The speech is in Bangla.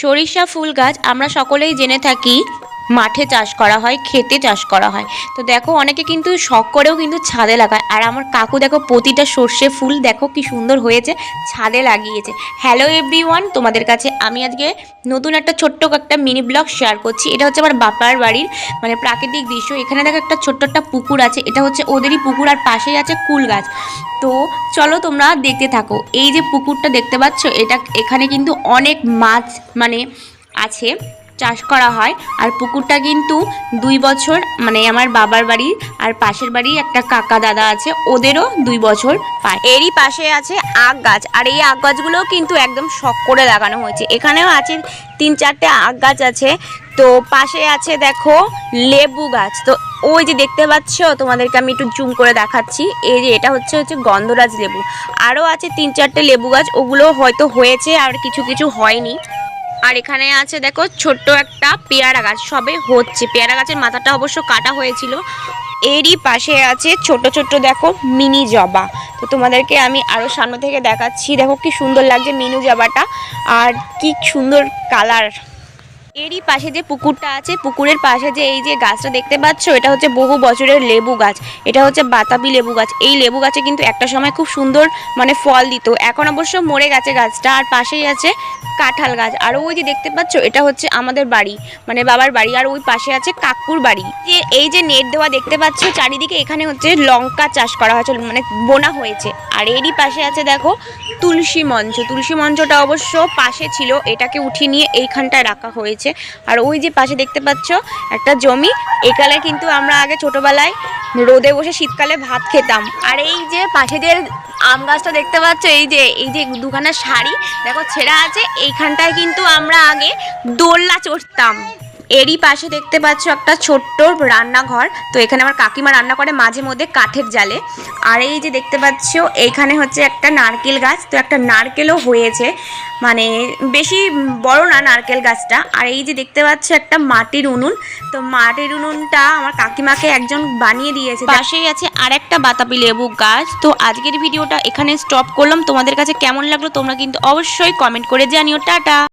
সরিষা ফুল গাছ আমরা সকলেই জেনে থাকি মাঠে চাষ করা হয় খেতে চাষ করা হয়। তো দেখো অনেকে কিন্তু শখ করেও কিন্তু ছাদে লাগায়। আর আমার কাকু দেখো প্রতিটা সর্ষে ফুল দেখো কি সুন্দর হয়েছে, ছাদে লাগিয়েছে। হ্যালো এভরিওয়ান তোমাদের কাছে আমি আজকে নতুন একটা ছোট্ট একটা মিনি ব্লগ শেয়ার করছি। এটা হচ্ছে আমার বাপার বাড়ির মানে প্রাকৃতিক দৃশ্য। এখানে দেখো একটা ছোট্ট একটা পুকুর আছে। এটা হচ্ছে ওদেরই পুকুর আর পাশেই আছে কুল গাছ। তো চলো তোমরা দেখতে থাকো। এই যে পুকুরটা দেখতে পাচ্ছ, এটা এখানে কিন্তু অনেক মাছ মানে আছে। চাষ করা হয়। আর পুকুরটা কিন্তু দুই বছর মানে আমার বাবার বাড়ি আর পাশের বাড়ি একটা কাকা দাদা আছে, ওদেরও দুই বছর পায়। এরই পাশে আছে আখ গাছ। আর এই আখ গাছগুলোও কিন্তু একদম শখ করে লাগানো হয়েছে। এখানেও আছে তিন চারটে আখ গাছ আছে। তো পাশে আছে দেখো লেবু গাছ। তো ওই যে দেখতে পাচ্ছ, তোমাদেরকে আমি একটু জুম করে দেখাচ্ছি। এই যে এটা হচ্ছে হচ্ছে গন্ধরাজ লেবু। আরও আছে তিন চারটে লেবু গাছ। ওগুলো হয়তো হয়েছে আর কিছু কিছু হয়নি। আর এখানে আছে দেখো ছোট্ট একটা পেয়ারা গাছ, সবে হচ্ছে। পেয়ারা গাছের মাথাটা অবশ্য কাটা হয়েছিল। এরই পাশে আছে ছোট ছোট দেখো মিনি জবা। তো তোমাদেরকে আমি আরও সামনে থেকে দেখাচ্ছি। দেখো কি সুন্দর লাগছে মিনি জবাটা। আর কি সুন্দর কালার। এরই পাশে যে পুকুরটা আছে, পুকুরের পাশে যে এই যে গাছটা দেখতে পাচ্ছ, এটা হচ্ছে বহু বছরের লেবু গাছ। এটা হচ্ছে বাতাবি লেবু গাছ। এই লেবু গাছে কিন্তু একটা সময় খুব সুন্দর মানে ফল দিত। এখন অবশ্য মরে গেছে গাছটা, আর পাশেই আছে কাঁঠাল গাছ। আর ওই যে দেখতে পাচ্ছ, এটা হচ্ছে আমাদের বাড়ি মানে বাবার বাড়ি। আর ওই পাশে আছে কাকুর বাড়ি। যে এই যে নেট দেওয়া দেখতে পাচ্ছ, চারিদিকে এখানে হচ্ছে লঙ্কা চাষ করা হয়েছে মানে বোনা হয়েছে। আর এরই পাশে আছে দেখো তুলসী মঞ্চ। তুলসী মঞ্চটা অবশ্য পাশে ছিল, এটাকে উঠিয়ে নিয়ে এইখানটায় রাখা হয়েছে। আর ওই যে পাশে দেখতে পাচ্ছ একটা জমি এখানে কিন্তু আমরা আগে ছোটবেলায় রোদে বসে শীতকালে ভাত খেতাম। আর এই যে পাশে যে আম গাছটা দেখতে পাচ্ছ, এই যে এই যে দুখানা শাড়ি, দেখো ছেঁড়া আছে, এইখানটায় কিন্তু আমরা আগে দোলনা চড়তাম। এরই পাশে দেখতে পাচ্ছ একটা ছোট্ট রান্নাঘর। তো এখানে আমার কাকিমা রান্না করে মাঝে মধ্যে কাঠের জালে। আর এই যে দেখতে পাচ্ছ, এইখানে হচ্ছে একটা নারকেল গাছ। তো একটা নারকেলও হয়েছে। মানে বেশি বড় না নারকেল গাছটা। আর এই যে দেখতে পাচ্ছ একটা মাটির উনুন। তো মাটির উনুনটা আমার কাকিমাকে একজন বানিয়ে দিয়েছে। পাশেই আছে আর একটা বাতাবি লেবু গাছ। তো আজকের ভিডিওটা এখানে স্টপ করলাম। তোমাদের কাছে কেমন লাগল তোমরা কিন্তু অবশ্যই কমেন্ট করে জানিও। টাটা!